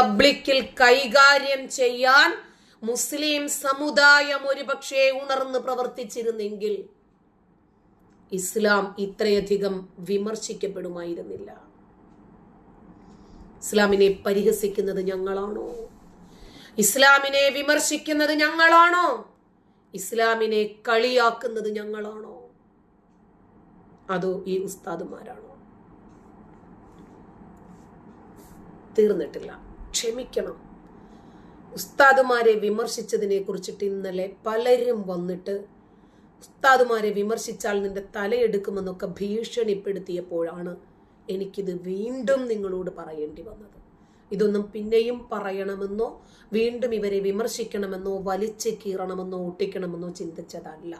പബ്ലിക്കിൽ കൈകാര്യം ചെയ്യാൻ മുസ്ലിം സമുദായം ഒരുപക്ഷെ ഉണർന്ന് പ്രവർത്തിച്ചിരുന്നെങ്കിൽ ഇസ്ലാം ഇത്രയധികം വിമർശിക്കപ്പെടുമായിരുന്നില്ല. ഇസ്ലാമിനെ പരിഹസിക്കുന്നത് ഞങ്ങളാണോ? ഇസ്ലാമിനെ വിമർശിക്കുന്നത് ഞങ്ങളാണോ? ഇസ്ലാമിനെ കളിയാക്കുന്നത് ഞങ്ങളാണോ? അതോ ഈ ഉസ്താദുമാരാണോ? തീർന്നിട്ടില്ല. ക്ഷമിക്കണം. ഉസ്താദുമാരെ വിമർശിച്ചതിനെ കുറിച്ചിട്ട് ഇന്നലെ പലരും വന്നിട്ട് ഉസ്താദുമാരെ വിമർശിച്ചാൽ നിന്റെ തലയെടുക്കുമെന്നൊക്കെ ഭീഷണിപ്പെടുത്തിയപ്പോഴാണ് എനിക്കിത് വീണ്ടും നിങ്ങളോട് പറയേണ്ടി വന്നത്. ഇതൊന്നും പിന്നെയും പറയണമെന്നോ വീണ്ടും ഇവരെ വിമർശിക്കണമെന്നോ വലിച്ചു കീറണമെന്നോ ഒട്ടിക്കണമെന്നോ ചിന്തിച്ചതല്ല.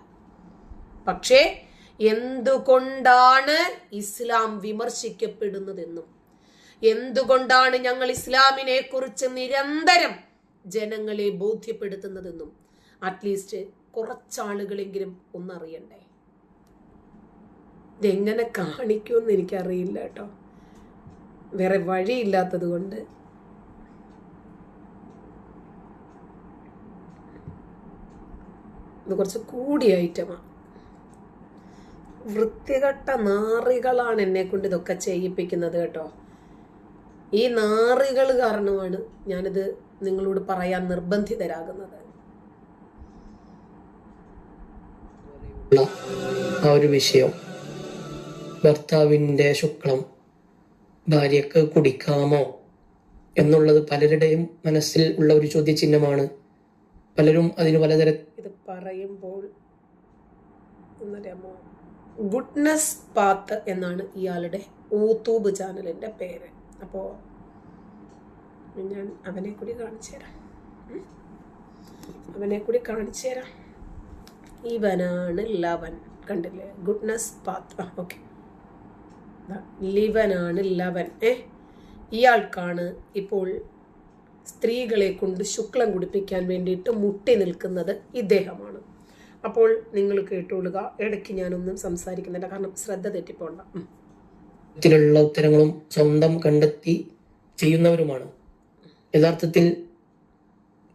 പക്ഷേ എന്തുകൊണ്ടാണ് ഇസ്ലാം വിമർശിക്കപ്പെടുന്നതെന്നും എന്തുകൊണ്ടാണ് ഞങ്ങൾ ഇസ്ലാമിനെ കുറിച്ച് നിരന്തരം ജനങ്ങളെ ബോധ്യപ്പെടുത്തുന്നതെന്നും അറ്റ്ലീസ്റ്റ് കുറച്ചാളുകളെങ്കിലും ഒന്നറിയണ്ടേ? ഇതെങ്ങനെ കാണിക്കുമെന്ന് എനിക്കറിയില്ല കേട്ടോ. വേറെ വഴിയില്ലാത്തത് കൊണ്ട്. ഇത് കുറച്ച് കൂടി ഐറ്റമാണ് വൃത്തികെട്ട നാറികളാണ് എന്നെ കൊണ്ട് ഇതൊക്കെ ചെയ്യിപ്പിക്കുന്നത് കേട്ടോ. ഈ നാറികൾ കാരണമാണ് ഞാനിത് നിങ്ങളോട് പറയാൻ നിർബന്ധിതരാകുന്നത്. ആ ഒരു വിഷയം. ഭർത്താവിന്റെ ശുക്ലം ഭാര്യക്ക് കുടിക്കാമോ എന്നുള്ളത് പലരുടെയും മനസ്സിൽ ഉള്ള ഒരു ചോദ്യചിഹ്നമാണ്. പലരും അതിന് പലതര ഇത് പറയുമ്പോൾ എന്നറിയാമോ ഗുഡ്നസ് പാത്ത് എന്നാണ് ഇയാളുടെ ഊത്തൂബ് ചാനലിന്റെ പേര്. അപ്പോ ഞാൻ അവനെ കൂടി കാണിച്ചു തരാം. അവനെ കൂടി കാണിച്ചു തരാം. ഇവനാണ് ലവൻ കണ്ടില്ലേ? ഗുഡ്നസ് പാത്ത് ഓക്കെ ലിവനാണ് ലവൻ ഏ? ഇയാൾക്കാണ് ഇപ്പോൾ സ്ത്രീകളെ കൊണ്ട് ശുക്ലം കുടിപ്പിക്കാൻ വേണ്ടിയിട്ട് മുട്ടി നിൽക്കുന്നത് ഇദ്ദേഹമാണ്. അപ്പോൾ നിങ്ങൾ കേട്ടുകൊള്ളുക ഇടയ്ക്ക് ഞാനൊന്നും സംസാരിക്കുന്നില്ല. കാരണം ശ്രദ്ധ തെറ്റിപ്പോണ്ട. ഉത്തരങ്ങളും സ്വന്തം കണ്ടെത്തി ചെയ്യുന്നവരുമാണ്. യഥാർത്ഥത്തിൽ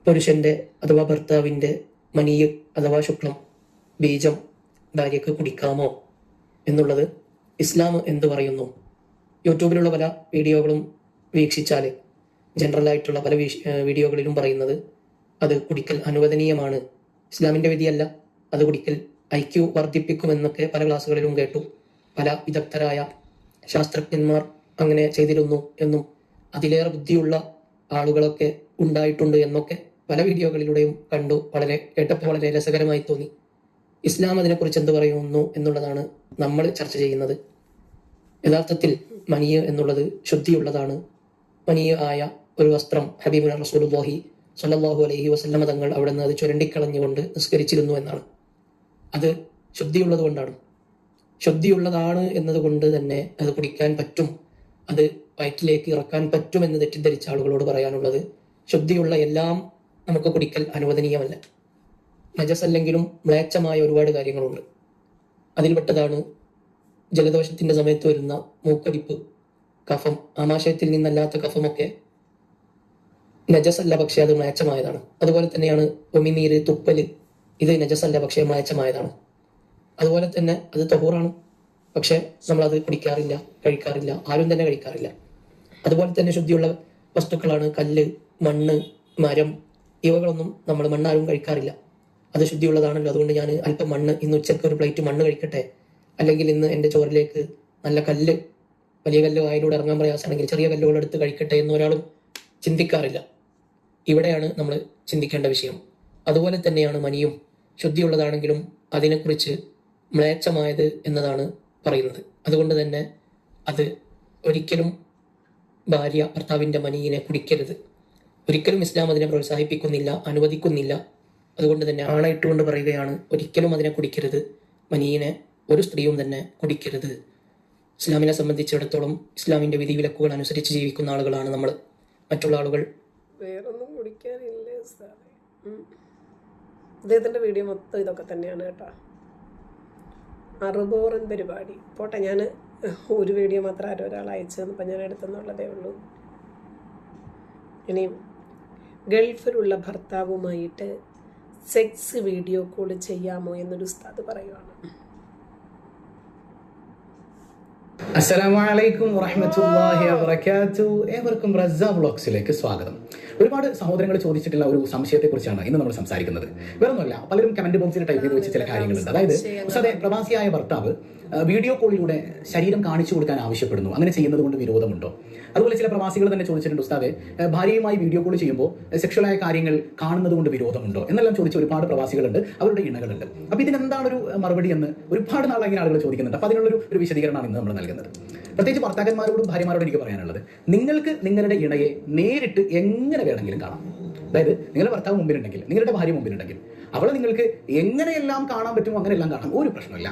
പുരുഷന്റെ അഥവാ ഭർത്താവിന്റെ മനീയ് അഥവാ ശുക്ലം ബീജം ഭാര്യക്ക് കുടിക്കാമോ എന്നുള്ളത് ഇസ്ലാം എന്ത് പറയുന്നു? യൂട്യൂബിലുള്ള പല വീഡിയോകളും വീക്ഷിച്ചാൽ ജനറൽ ആയിട്ടുള്ള പല വീഡിയോകളിലും പറയുന്നത് അത് കുടിക്കൽ അനുവദനീയമാണ്. ഇസ്ലാമിന്റെ വിധിയല്ല അത് കുടിക്കൽ ഐക്യു വർദ്ധിപ്പിക്കുമെന്നൊക്കെ പല ക്ലാസ്സുകളിലും കേട്ടു. പല വിദഗ്ധരായ ശാസ്ത്രജ്ഞന്മാർ അങ്ങനെ ചെയ്തിരുന്നു എന്നും അതിലേറെ ബുദ്ധിയുള്ള ആളുകളൊക്കെ ഉണ്ടായിട്ടുണ്ട് എന്നൊക്കെ പല വീഡിയോകളിലൂടെയും കണ്ടു. വളരെ കേട്ടപ്പോൾ വളരെ രസകരമായി തോന്നി. ഇസ്ലാം അതിനെക്കുറിച്ച് എന്ത് പറയുന്നു എന്നുള്ളതാണ് നമ്മൾ ചർച്ച ചെയ്യുന്നത്. യഥാർത്ഥത്തിൽ മനിയ എന്നുള്ളത് ശുദ്ധിയുള്ളതാണ്. മനിയ ആയ ഒരു വസ്ത്രം ഹബീബ് റസൂലുള്ളാഹി സ്വല്ലല്ലാഹു അലഹി വസല്ലമ തങ്ങൾ അവിടെ നിന്ന് അത് ചുരണ്ടിക്കളഞ്ഞുകൊണ്ട് നിസ്കരിച്ചിരുന്നു എന്നാണ്. അത് ശുദ്ധിയുള്ളത് കൊണ്ടാണ് ശുദ്ധിയുള്ളതാണ് എന്നതുകൊണ്ട് തന്നെ അത് കുടിക്കാൻ പറ്റും. അത് വയറ്റിലേക്ക് ഇറക്കാൻ പറ്റുമെന്ന് തെറ്റിദ്ധരിച്ച ആളുകളോട് പറയാനുള്ളത് ശുദ്ധിയുള്ള എല്ലാം നമുക്ക് കുടിക്കൽ അനുവദനീയമല്ല. നജസല്ലെങ്കിലും മ്ലേച്ഛമായ ഒരുപാട് കാര്യങ്ങളുണ്ട്. അതിൽപ്പെട്ടതാണ് ജലദോഷത്തിന്റെ സമയത്ത് വരുന്ന മൂക്കടിപ്പ് കഫം ആമാശയത്തിൽ നിന്നല്ലാത്ത കഫമൊക്കെ. നജസല്ല പക്ഷേ അത് മ്ലേച്ഛമായതാണ്. അതുപോലെ തന്നെയാണ് ഉമിനീര് തുപ്പൽ ഇത് നജസല്ല പക്ഷേ മ്ലേച്ഛമായതാണ്. അതുപോലെ തന്നെ അത് തഹൂറാണ്. പക്ഷെ അത് കുടിക്കാറില്ല കഴിക്കാറില്ല ആരും തന്നെ കഴിക്കാറില്ല. അതുപോലെ തന്നെ ശുദ്ധിയുള്ള വസ്തുക്കളാണ് കല്ല് മണ്ണ് മരം. ഇവകളൊന്നും നമ്മൾ മണ്ണാരും കഴിക്കാറില്ല. അത് ശുദ്ധിയുള്ളതാണല്ലോ. അതുകൊണ്ട് ഞാൻ അല്പം മണ്ണ് ഇന്ന് ഉച്ചയ്ക്ക് ഒരു പ്ലേറ്റ് മണ്ണ് കഴിക്കട്ടെ. അല്ലെങ്കിൽ ഇന്ന് എന്റെ ചോറിലേക്ക് നല്ല കല്ല് വലിയ കല്ല് വായിലൂടെ ഇറങ്ങാൻ പ്രയാസമാണെങ്കിൽ ചെറിയ കല്ലുകളെടുത്ത് കഴിക്കട്ടെ എന്ന് ഒരാളും ചിന്തിക്കാറില്ല. ഇവിടെയാണ് നമ്മൾ ചിന്തിക്കേണ്ട വിഷയം. അതുപോലെ തന്നെയാണ് മനിയും. ശുദ്ധിയുള്ളതാണെങ്കിലും അതിനെക്കുറിച്ച് മ്ലേച്ഛമായത് എന്നതാണ് പറയുന്നത്. അതുകൊണ്ട് തന്നെ അത് ഒരിക്കലും ഭാര്യ ഭർത്താവിന്റെ മനീനെ കുടിക്കരുത്. ഒരിക്കലും ഇസ്ലാം അതിനെ പ്രോത്സാഹിപ്പിക്കുന്നില്ല അനുവദിക്കുന്നില്ല. അതുകൊണ്ട് തന്നെ ആണയിട്ടുകൊണ്ട് പറയുകയാണ് ഒരിക്കലും അതിനെ കുടിക്കരുത്. മനീനെ ഒരു സ്ത്രീയും തന്നെ കുടിക്കരുത്. ഇസ്ലാമിനെ സംബന്ധിച്ചിടത്തോളം ഇസ്ലാമിന്റെ വിധി വിലക്കുകൾ അനുസരിച്ച് ജീവിക്കുന്ന ആളുകളാണ് നമ്മൾ. മറ്റുള്ള ആളുകൾ വേറൊന്നും ഉം. വീഡിയോ മൊത്തം ഇതൊക്കെ തന്നെയാണ് കേട്ടോ. അറുബോറൻ പരിപാടി. പോട്ടെ ഞാൻ ഒരു വീഡിയോ മാത്രം ആരോ ഒരാൾ അയച്ചു തന്നപ്പോൾ ഞാൻ എടുത്തെന്നുള്ളതേ ഉള്ളൂ. ഇനി ഗൾഫിലുള്ള ഭർത്താവുമായിട്ട് സെക്സ് വീഡിയോ കോൾ ചെയ്യാമോ എന്നൊരു ഉസ്താദ് പറയുവാണ്. അസ്സലാമു അലൈക്കും വറഹ്മത്തുള്ളാഹി വബറകാതുഹു. ഏവർക്കും റസ്സ വ്ളോഗ്സിലേക്ക് സ്വാഗതം. ഒരുപാട് സഹോദരങ്ങൾ ചോദിച്ചിട്ടുള്ള ഒരു സംശയത്തെക്കുറിച്ചാണ് ഇന്ന് നമ്മൾ സംസാരിക്കുന്നത്. വേറൊന്നുമല്ല പലരും കമന്റ് ബോക്സിൽ ടൈപ്പ് ചെയ്ത് വെച്ച ചില കാര്യങ്ങളുണ്ട്. അതായത് അതെ പ്രവാസിയായ ഭർത്താവ് വീഡിയോ കോളിലൂടെ ശരീരം കാണിച്ചു കൊടുക്കാൻ ആവശ്യപ്പെടുന്നു. അങ്ങനെ ചെയ്യുന്നത് കൊണ്ട് വിരോധമുണ്ടോ? അതുപോലെ ചില പ്രവാസികൾ തന്നെ ചോദിച്ചിട്ടുണ്ട് ഉസ്താദെ ഭാര്യയുമായി വീഡിയോ കോൾ ചെയ്യുമ്പോൾ സെക്ഷലായ കാര്യങ്ങൾ കാണുന്നത് കൊണ്ട് വിരോധമുണ്ടോ? എന്നെല്ലാം ചോദിച്ച ഒരുപാട് പ്രവാസികളുണ്ട് അവരുടെ ഇണകളുണ്ട്. അപ്പൊ ഇതിനെന്താണ് ഒരു മറുപടി എന്ന് ഒരുപാട് നാളെ ഇങ്ങനെ ആളുകൾ ചോദിക്കുന്നുണ്ട്. അപ്പൊ അതിനുള്ളൊരു ഒരു വിശദീകരണമാണ് ഇന്ന് നമ്മൾ നൽകുന്നത്. പ്രത്യേകിച്ച് ഭർത്താക്കന്മാരോടും ഭാര്യമാരോടും എനിക്ക് പറയാനുള്ളത് നിങ്ങൾക്ക് നിങ്ങളുടെ ഇണയെ നേരിട്ട് എങ്ങനെ വേണമെങ്കിലും കാണാം. അതായത് നിങ്ങളുടെ ഭർത്താവ് മുമ്പിലുണ്ടെങ്കിൽ നിങ്ങളുടെ ഭാര്യ മുമ്പിലുണ്ടെങ്കിൽ അവളെ നിങ്ങൾക്ക് എങ്ങനെയെല്ലാം കാണാൻ പറ്റുമോ അങ്ങനെയെല്ലാം കാണാം. ഒരു പ്രശ്നമില്ല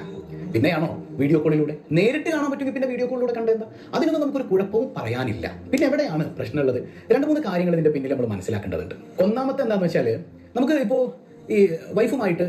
പിന്നെയാണോ വീഡിയോ കോളിലൂടെ നേരിട്ട് കാണാൻ പറ്റുമെങ്കിൽ പിന്നെ വീഡിയോ കോളിലൂടെ കണ്ടെന്താ അതിനൊന്നും നമുക്കൊരു കുഴപ്പവും പറയാനില്ല. പിന്നെ എവിടെയാണ് പ്രശ്നമുള്ളത്? രണ്ട് മൂന്ന് കാര്യങ്ങൾ ഇതിന്റെ പിന്നിൽ നമ്മൾ മനസ്സിലാക്കേണ്ടതുണ്ട്. ഒന്നാമത്തെ എന്താണെന്ന് വെച്ചാൽ നമുക്ക് ഇപ്പോൾ ഈ വൈഫുമായിട്ട്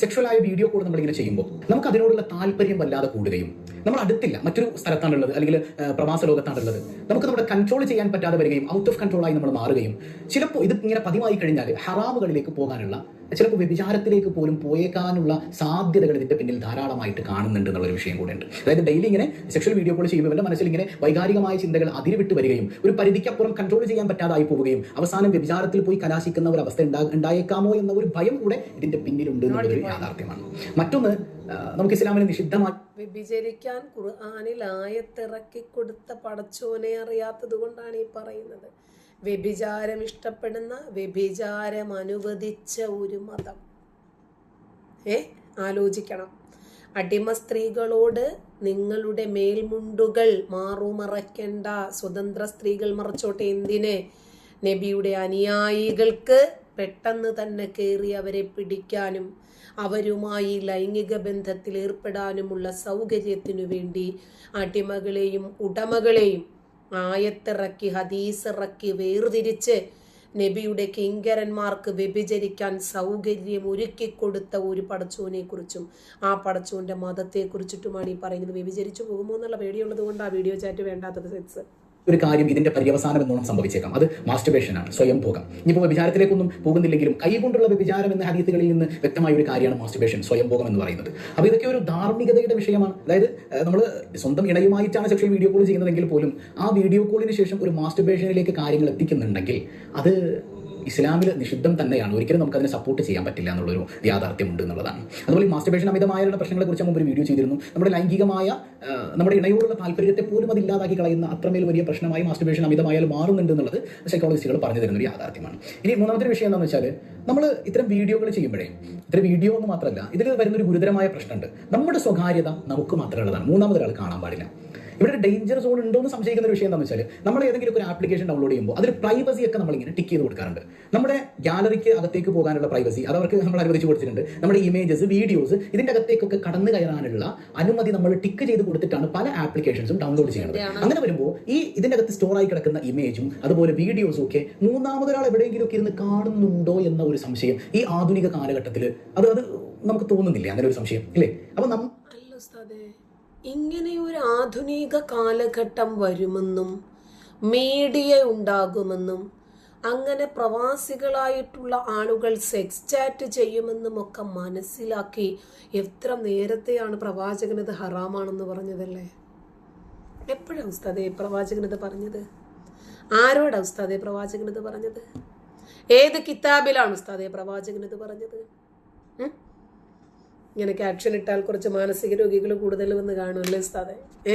സെക്ഷലായ വീഡിയോ കോൾ നമ്മളിങ്ങനെ ചെയ്യുമ്പോൾ നമുക്ക് അതിനോടുള്ള താല്പര്യം വല്ലാതെ കൂടുകയും നമ്മൾ അടുത്തില്ല മറ്റൊരു സ്ഥലത്താണുള്ളത്. അല്ലെങ്കിൽ പ്രവാസ ലോകത്താണുള്ളത് നമുക്ക് നമ്മുടെ കൺട്രോൾ ചെയ്യാൻ പറ്റാതെ വരികയും ഔട്ട് ഓഫ് കൺട്രോൾ ആയി നമ്മൾ മാറുകയും. ചിലപ്പോൾ ഇത് ഇങ്ങനെ പതിവായി കഴിഞ്ഞാൽ ഹറാമുകളിലേക്ക് പോകാനുള്ള ചിലപ്പോൾ വ്യഭിചാരത്തിലേക്ക് പോലും പോയേക്കാനുള്ള സാധ്യതകൾ ഇതിന്റെ പിന്നിൽ ധാരാളമായിട്ട് കാണുന്നുണ്ട് എന്നുള്ളൊരു വിഷയം കൂടെ ഉണ്ട് അതായത് ഡെയിലി ഇങ്ങനെ സെക്ഷൽ വീഡിയോ കോൾ ചെയ്യുമ്പോൾ ഇവരുടെ മനസ്സിൽ ഇങ്ങനെ വൈകാരികമായ ചിന്തകൾ അതിരുവിട്ട് വരികയും ഒരു പരിധിക്കപ്പുറം കൺട്രോൾ ചെയ്യാൻ പറ്റാതായി പോവുകയും അവസാനം വ്യഭിചാരത്തിൽ പോയി കലാശിക്കുന്ന ഒരു അവസ്ഥ ഉണ്ടാ ഉണ്ടായേക്കാമോ എന്ന ഒരു ഭയം കൂടെ ഇതിന്റെ പിന്നിലുണ്ട് എന്നുള്ളൊരു യാഥാർത്ഥ്യമാണ്. മറ്റൊന്ന് നമുക്ക് ഇസ്ലാമിനെ നിഷിദ്ധമായി വ്യഭിചരിക്കാൻ ഖുർആാനിൽ ആയത്തിറക്കി കൊടുത്ത പടച്ചോനെ അറിയാത്തത് കൊണ്ടാണ് ഈ പറയുന്നത്. വ്യഭിചാരം ഇഷ്ടപ്പെടുന്ന വ്യഭിചാരം അനുവദിച്ച ഒരു മതം. ഏ? ആലോചിക്കണം. അടിമ സ്ത്രീകളോട് നിങ്ങളുടെ മേൽമുണ്ടുകൾ മാറുമറയ്ക്കേണ്ട. സ്വതന്ത്ര സ്ത്രീകൾ മറച്ചോട്ടെ എന്തിന്? നബിയുടെ അനുയായികൾക്ക് പെട്ടെന്ന് തന്നെ കയറി അവരെ പിടിക്കാനും അവരുമായി ലൈംഗിക ബന്ധത്തിൽ ഏർപ്പെടാനുമുള്ള സൗകര്യത്തിനു വേണ്ടി അടിമകളെയും ഉടമകളെയും ആയത്തിറക്കി ഹദീസിറക്കി വേർതിരിച്ച് നബിയുടെ കിങ്കരന്മാർക്ക് വ്യഭിചരിക്കാൻ സൗകര്യം ഒരുക്കിക്കൊടുത്ത ഒരു പടച്ചോനെ കുറിച്ചും ആ പടച്ചോന്റെ മതത്തെ കുറിച്ചിട്ടുമാണ് ഈ പറയുന്നത്. വ്യഭിചരിച്ചു പോകുമോ എന്നുള്ള പേടിയുള്ളത് കൊണ്ട് ആ വീഡിയോ ചാറ്റ് വേണ്ടാത്തത് സെറ്റ്സ് ഒരു കാര്യം ഇതിന്റെ പര്യവസാനം എന്നോണം സംഭവിച്ചേക്കാം. അത് മാസ്റ്റർബേഷൻ ആണ് സ്വയം ഭോഗം. ഇനിയിപ്പോൾ വിചാരത്തിലേക്കൊന്നും പോകുന്നില്ലെങ്കിലും കൈകൊണ്ടുള്ള വിചാരം എന്ന ഹദീസുകളിൽ നിന്ന് വ്യക്തമായ ഒരു കാര്യമാണ് മാസ്റ്റർബേഷൻ സ്വയം ഭോഗം എന്ന് പറയുന്നത്. അപ്പോൾ ഇതൊക്കെ ഒരു ധാർമ്മികതയുടെ വിഷയമാണ്. അതായത് നമ്മൾ സ്വന്തം ഇണയുമായിട്ടാണ് സെക്ഷൽ വീഡിയോ കോൾ ചെയ്യുന്നതെങ്കിൽ പോലും ആ വീഡിയോ കോളിന് ശേഷം ഒരു മാസ്റ്റർബേഷനിലേക്ക് കാര്യങ്ങൾ എത്തിക്കുന്നുണ്ടെങ്കിൽ അത് ഇസ്ലാമിൽ നിഷിദ്ധം തന്നെയാണ്. ഒരിക്കലും നമുക്ക് അതിനെ സപ്പോർട്ട് ചെയ്യാൻ പറ്റില്ല എന്നുള്ളൊരു യാഥാർത്ഥ്യമുണ്ട് എന്നുള്ളതാണ്. അതുപോലെ ഈ മാസ്റ്റർബേഷൻ അമിതമായുള്ള പ്രശ്നങ്ങളെ കുറിച്ച് മുമ്പ് ഒരു വീഡിയോ ചെയ്തിരുന്നു. നമ്മുടെ ലൈംഗികമായ നമ്മുടെ ഇണയോടുള്ള താല്പര്യത്തെ പോലും അത് ഇല്ലാതാക്കി കളയുന്ന അത്രമേൽ വലിയ പ്രശ്നമായി മാസ്റ്റർബേഷൻ അമിതമായാൽ മാറുന്നുണ്ട് എന്നുള്ളത് സൈക്കോളജിസ്റ്റുകൾ പറഞ്ഞു തരുന്ന ഒരു യാഥാർത്ഥ്യമാണ്. ഇനി മൂന്നാമത്തെ വിഷയം എന്താണെന്ന് വെച്ചാൽ നമ്മൾ ഇത്തരം വീഡിയോകൾ ചെയ്യുമ്പോഴേ ഇത്തരം വീഡിയോ എന്ന് മാത്രമല്ല ഇതിൽ വരുന്നൊരു ഗുരുതരമായ പ്രശ്നമുണ്ട്. നമ്മുടെ സ്വകാര്യത നമുക്ക് മാത്രമുള്ളതാണ്. മൂന്നാമതൊരാൾ കാണാൻ പാടില്ല. ഇവിടെ ഒരു ഡേഞ്ചർ സോൺ ഉണ്ടോ എന്ന് സംശയിക്കുന്ന ഒരു വിഷയം എന്താണെന്ന് വെച്ചാൽ നമ്മൾ ഏതെങ്കിലും ഒരു ആപ്ലിക്കേഷൻ ഡൗൺലോഡ് ചെയ്യുമ്പോൾ അതിൽ പ്രൈവസി ഒക്കെ നമ്മളിങ്ങനെ ടിക്ക് ചെയ്ത് കൊടുക്കാറുണ്ട്. നമ്മുടെ ഗാലറിക്ക് അകത്തേക്ക് പോകാനുള്ള പ്രൈവസി അത് അവർക്ക് നമ്മൾ അനുവദിച്ച് കൊടുത്തിട്ടുണ്ട്. നമ്മുടെ ഇമേജസ് വീഡിയോസ് ഇതിന്റെ അകത്തേക്കൊക്കെ കടന്നു കയറാനുള്ള അനുമതി നമ്മൾ ടിക്ക് ചെയ്ത് കൊടുത്തിട്ടാണ് പല ആപ്ലിക്കേഷൻസും ഡൗൺലോഡ് ചെയ്യുന്നത്. അങ്ങനെ വരുമ്പോൾ ഈ ഇതിന്റെ അകത്ത് സ്റ്റോർ ആയി കിടക്കുന്ന ഇമേജും അതുപോലെ വീഡിയോസും ഒക്കെ മൂന്നാമതൊരാൾ എവിടെയെങ്കിലും ഒക്കെ ഇരുന്ന് കാണുന്നുണ്ടോ എന്ന ഒരു സംശയം ഈ ആധുനിക കാലഘട്ടത്തിൽ അത് അത് നമുക്ക് തോന്നുന്നില്ല? അങ്ങനെ ഒരു സംശയം അല്ലേ അപ്പൊ നമ്മ അല്ല ഉസ്താദേ ഇങ്ങനെ ഒരു ആധുനിക കാലഘട്ടം വരുമെന്നും മീഡിയ ഉണ്ടാകുമെന്നും അങ്ങനെ പ്രവാസികളായിട്ടുള്ള ആളുകൾ സെക്സ് ചാറ്റ് ചെയ്യുമെന്നും ഒക്കെ മനസ്സിലാക്കി എത്ര നേരത്തെയാണ് പ്രവാചകനത് ഹറാമാണെന്ന് പറഞ്ഞതല്ലേ? എപ്പോഴാണ് ഉസ്താദെ പ്രവാചകനത് പറഞ്ഞത്? ആരോടാ ഉസ്താദെ പ്രവാചകനത് പറഞ്ഞത്? ഏത് കിതാബിലാണ് ഉസ്താദെ പ്രവാചകനത് പറഞ്ഞത്? ഇങ്ങനെ ക്യാപ്ഷൻ ഇട്ടാൽ കുറച്ച് മാനസിക രോഗികൾ കൂടുതൽ വന്ന് കാണുമല്ലേ ഏ?